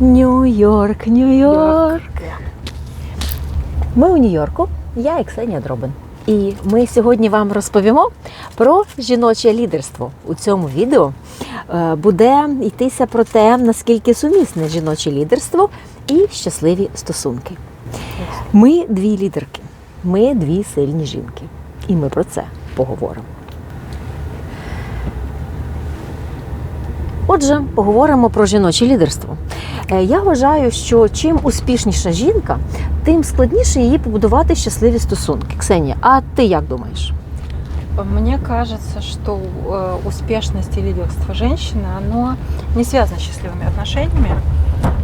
Нью-Йорк, Нью-Йорк. Ми у Нью-Йорку. Я і Ксенія Дробин. І ми сьогодні вам розповімо про жіноче лідерство. У цьому відео е, буде йтися про те, наскільки сумісне жіноче лідерство і щасливі стосунки. Ми дві лідерки, ми дві сильні жінки. І ми про це поговоримо. Отже, поговоримо про жіноче лідерство. Е, Я вважаю, що чим успішніша жінка, тим складніше її побудувати щасливі стосунки. Ксенія, а ти як думаєш? Мне кажется, что э, успешность и лидерство женщины, оно не связано с счастливыми отношениями,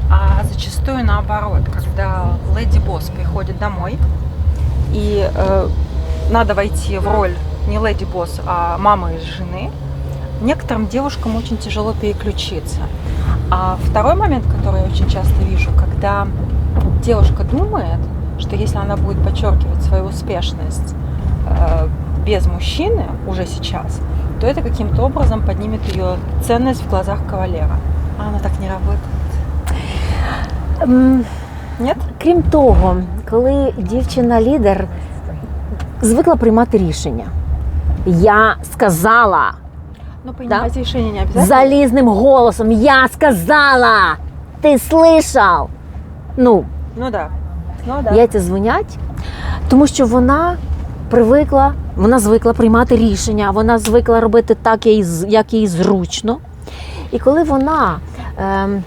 а зачастую наоборот, когда леди-босс приходит домой, и э, надо войти в роль не леди-босс, а мамы и жены, некоторым девушкам очень тяжело переключиться. А второй момент, который я очень часто вижу, когда девушка думает, что если она будет подчеркивать свою успешность э, без мужчины уже сейчас, то это каким-то образом поднимет ее ценность в глазах кавалера. А она так не работает. М, Нет? Крім того, коли дівчина-лідер звикла приймати рішення, я сказала Но принимать решение не обязательно. залізним голосом, я сказала, ти слышав? Ну, Ну да. Ну да. яйця дзвонять, тому що вона привикла, вона звикла приймати рішення, вона звикла робити так, як їй з- як їй зручно. І коли вона ем,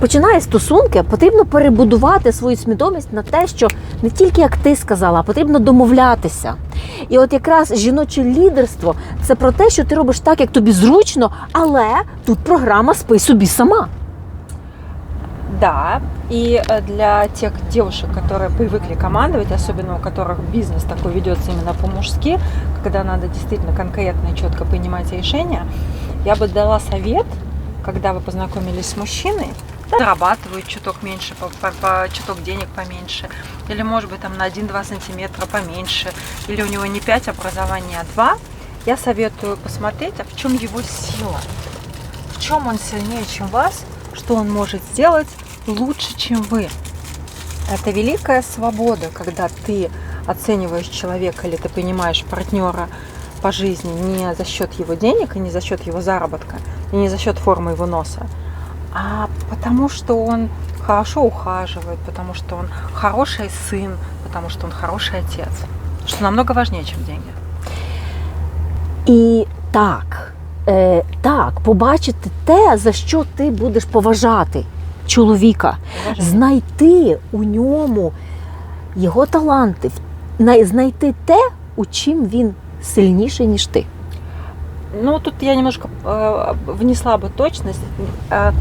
починає стосунки, потрібно перебудувати свою свідомість на те, що не тільки як ти сказала, а потрібно домовлятися. І от якраз жіноче лідерство це про те, що ти робиш так, як тобі зручно, але тут програма спи собі сама. Да, и э, для тех девушек, которые привыкли командовать, особенно у которых бизнес такой ведется именно по-мужски, когда надо действительно конкретно и четко принимать решения, я бы дала совет, когда вы познакомились с мужчиной, зарабатывают чуток меньше, по, по- по- чуток денег поменьше, или может быть там на 1-2 сантиметра поменьше, или у него не 5 образований, а 2, я советую посмотреть, а в чем его сила, в чем он сильнее, чем вас, что он может сделать лучше, чем вы. Это великая свобода, когда ты оцениваешь человека или ты принимаешь партнера по жизни не за счет его денег и не за счет его заработка, и не за счет формы его носа, а потому что он хорошо ухаживает, потому что он хороший сын, потому что он хороший отец. Что намного важнее, чем деньги. І так, е, так, побачити те, за що ти будеш поважати чоловіка, Уважение. знайти у ньому його таланти, знайти те, у чим він сильніший, ніж ти. Ну, тут я немножко э, внесла бы точность. Э,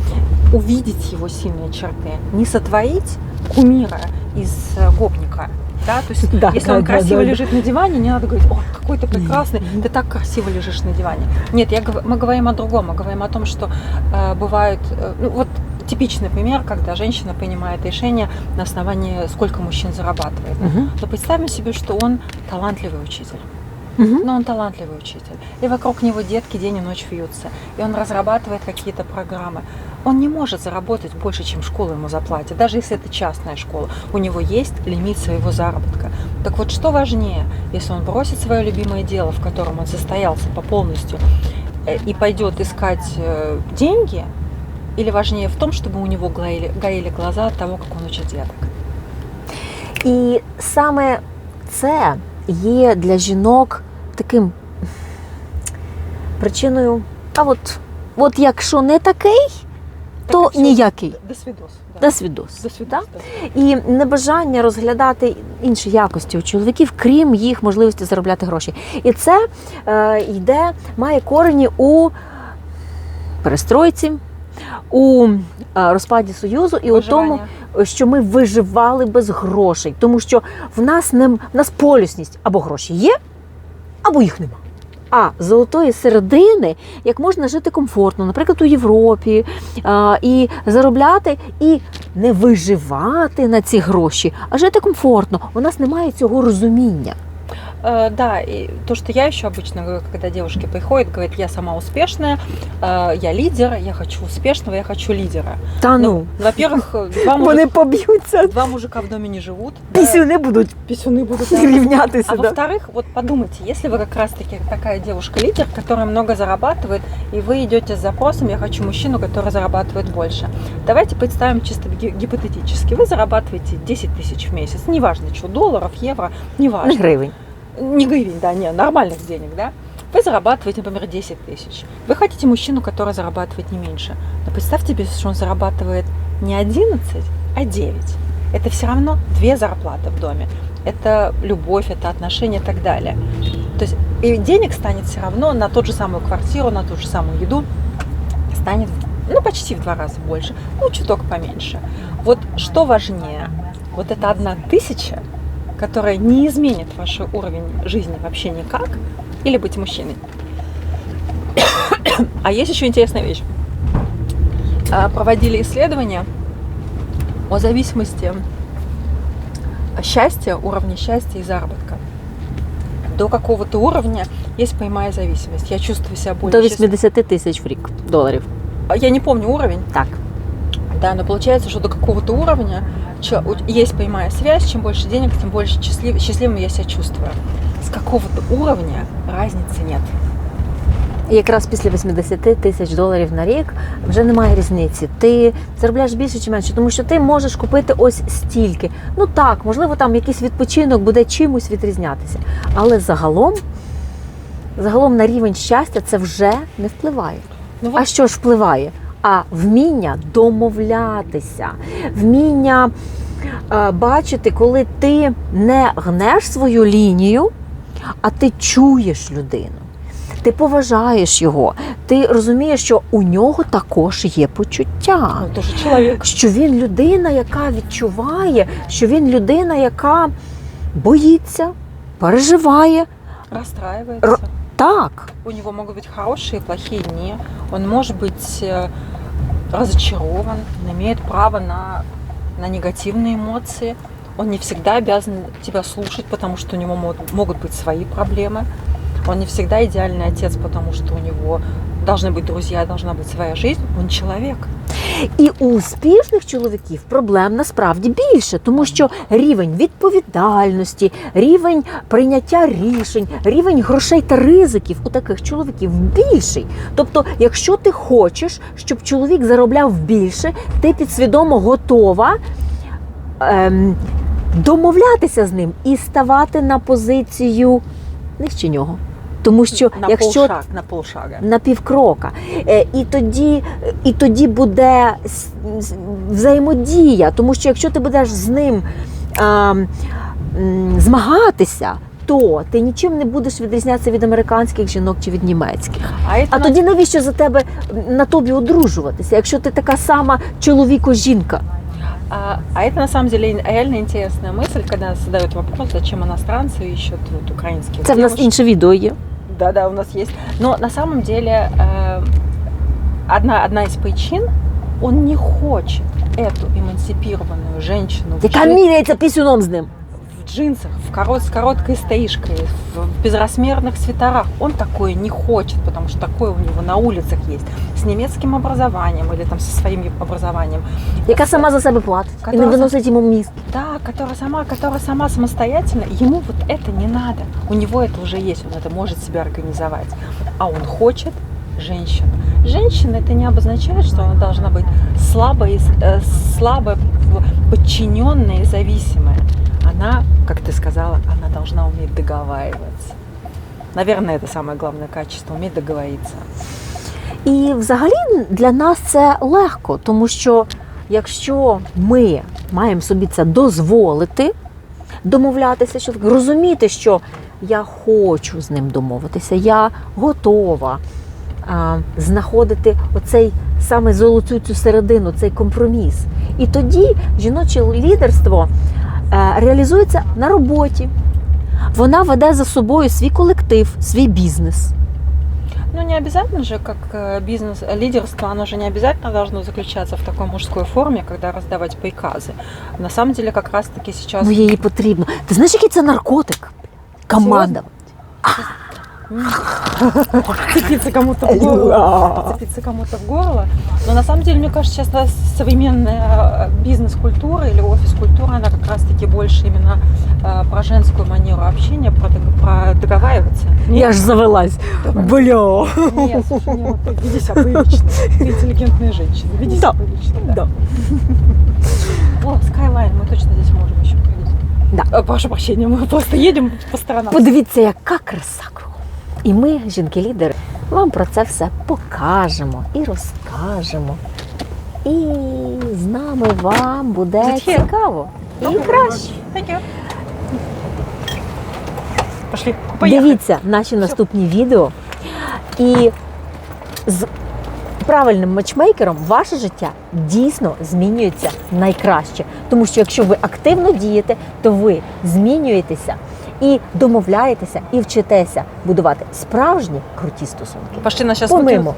увидеть его сильные черты. Не сотворить кумира из э, гопника. Да, то есть, Да, если да, он да, красиво да, да. лежит на диване, не надо говорить, о, какой ты прекрасный, ты так красиво лежишь на диване. Нет, я, мы говорим о другом, мы говорим о том, что э, бывают, э, ну вот типичный пример, когда женщина принимает решение на основании, сколько мужчин зарабатывает. Угу. Но представим себе, что он талантливый учитель Угу. Но он талантливый учитель. И вокруг него детки день и ночь вьются. И он разрабатывает какие-то программы. Он не может заработать больше, чем школа ему заплатит, даже если это частная школа. У него есть лимит своего заработка. Так вот, что важнее, если он бросит свое любимое дело, в котором он состоялся по полностью, э, и пойдет искать э, деньги, или важнее в том, чтобы у него гаили, гаили глаза от того, как он учит деток? І саме це є для жінок таким причиною. А от, от якщо не такий, то Так, ніякий. До свидос. да. До свідос. До свидос. да. І небажання розглядати інші якості у чоловіків, крім їх можливості заробляти гроші. І це е, йде, має корені у перестройці, у е, розпаді Союзу і у тому, що ми виживали без грошей, тому що в нас не в нас полюсність або гроші є, або їх нема. А золотої середини, як можна жити комфортно, наприклад, у Європі, і заробляти, і не виживати на ці гроші, а жити комфортно. У нас немає цього розуміння. Э, да, и то, что я еще обычно говорю, когда девушки приходят, говорят, я сама успешная, э, я лидер, я хочу успешного, я хочу лидера. Та ну, Во-первых, два вони мужика, поб'ються, два мужика в доме не живут. да, пісюни будуть писюны будут. да. рівнятися. А да. во-вторых, вот подумайте, если вы как раз-таки такая девушка-лидер, которая много зарабатывает, и вы идете с запросом, я хочу мужчину, который зарабатывает больше. Давайте представим чисто ги- гипотетически. Вы зарабатываете 10 тысяч в месяц, неважно, что, долларов, евро, Не неважно. гривень. Не гривен, да, не, нормальных денег, да. Вы зарабатываете, например, 10 тысяч. Вы хотите мужчину, который зарабатывает не меньше. Но представьте себе, что он зарабатывает не 11, а 9. Это все равно две зарплаты в доме. Это любовь, это отношения и так далее. То есть и денег станет все равно на тот же самую квартиру, на ту же самую еду станет ну, почти в два раза больше, ну, чуток поменьше. Вот что важнее? Вот эта одна тысяча, которая не изменит ваш уровень жизни вообще никак, или быть мужчиной. А есть еще интересная вещь. А, Проводили исследования о зависимости счастья, уровня счастья и заработка. До какого-то уровня есть прямая зависимость. Я чувствую себя более До счастливой. 80 тисяч в рік доларів. А Я не помню уровень, Так. да, но получается, что до какого-то уровня есть прямая связь, чем больше денег, тем больше счастлив- счастливым я себя чувствую. С какого-то уровня разницы нет. І якраз після 80 тисяч доларів на рік вже немає різниці. Ти заробляєш більше чи менше, тому що ти можеш купити ось стільки. Ну так, можливо, там якийсь відпочинок буде чимось відрізнятися. Але загалом, загалом на рівень щастя це вже не впливає. Ну А що ж впливає? А вміння домовлятися, вміння е, бачити, коли ти не гнеш свою лінію, а ти чуєш людину. Ти поважаєш його, ти розумієш, що у нього також є почуття. ну, человек. Що він людина, яка відчуває, що він людина, яка боїться, переживає. расстраивается. Р- Так, У него могут быть хорошие и плохие дни. Он может быть э, разочарован, он имеет право на, на негативные эмоции. Он не всегда обязан тебя слушать, потому что у него могут, быть свои проблемы. Он не всегда идеальный отец, потому что у него должны быть друзья, должна быть своя жизнь. Он человек. І у успішних чоловіків проблем насправді більше, тому що рівень відповідальності, рівень прийняття рішень, рівень грошей та ризиків у таких чоловіків більший. Тобто, якщо ти хочеш, щоб чоловік заробляв більше, ти підсвідомо готова ем, домовлятися з ним і ставати на позицію нижче нього. Тому що на якщо полшага, на полшага. на півкрока. Е, І тоді, і тоді буде с- с- взаємодія, тому що якщо ти будеш з ним а, м, змагатися, то ти нічим не будеш відрізнятися від американських жінок чи від німецьких. А это А на- тоді навіщо за тебе на тобі одружуватися, якщо ти така сама чоловіко-жінка? А, а это на самом деле реально интересная мысль, когда задают вопрос, зачем иностранцы ищут вот, украинских Це в нас девушек. інше відео є. Да, да, у нас есть. Но на самом деле э, одна, одна из причин, он не хочет эту эмансипированную женщину в, Яка джин- міряється пісюном з ним. в джинсах, в корот, с короткой стоишкой, в безразмерных свитерах. Он такое не хочет, потому что такое у него на улицах есть. С немецким образованием или там со своим образованием. Яка сама за себе платить і не Яка виносить йому міст. Да, которая сама, которая сама самостоятельно, ему вот это не надо. У него это уже есть, он это может себе организовать. А он хочет женщину. Женщина это не обозначает, что она должна быть слабой, э, слабо подчиненная и зависимая. Она, как ты сказала, она должна уметь договариваться. Наверное, это самое главное качество, уметь договориться. І взагалі для нас це легко, тому що якщо ми маємо собі це дозволити, домовлятися, що розуміти, що я хочу з ним домовитися, я готова а, знаходити оцей саме золоту цю середину, цей компроміс. І тоді жіноче лідерство реалізується на роботі. Вона веде за собою свій колектив, свій бізнес. Ну, не обязательно же, как э, бизнес, э, лидерство, оно же не обязательно должно заключаться в такой мужской форме, когда раздавать приказы. На самом деле, как раз-таки сейчас... Ну, їй потрібно. Ти знаєш, який це наркотик? командувати. Цепиться кому-то в горло. Цепиться кому-то в горло. Но на самом деле, мне кажется, сейчас да, современная э, бизнес-культура или офис-культура, она как раз-таки больше именно э, про женскую манеру общения, про, про договариваться. Я ж завелась. Бля. Нет, слушай, не, вот ты веди себя прилично. Ты интеллигентная женщина. Веди себя Да. прилично. Да. О, Skyline, мы точно здесь можем еще проехать. Да. Э, Прошу прощения, мы просто едем по сторонам. Подивіться, яка краса кругом. І ми, жінки-лідери, вам про це все покажемо і розкажемо. І з нами вам буде цікаво. І краще. Пошли. Дивіться наші наступні відео. І з правильним матчмейкером ваше життя дійсно змінюється найкраще. Тому що якщо ви активно дієте, то ви змінюєтеся і домовляєтеся, і вчитеся будувати справжні круті стосунки. Пошли на сейчас Помимо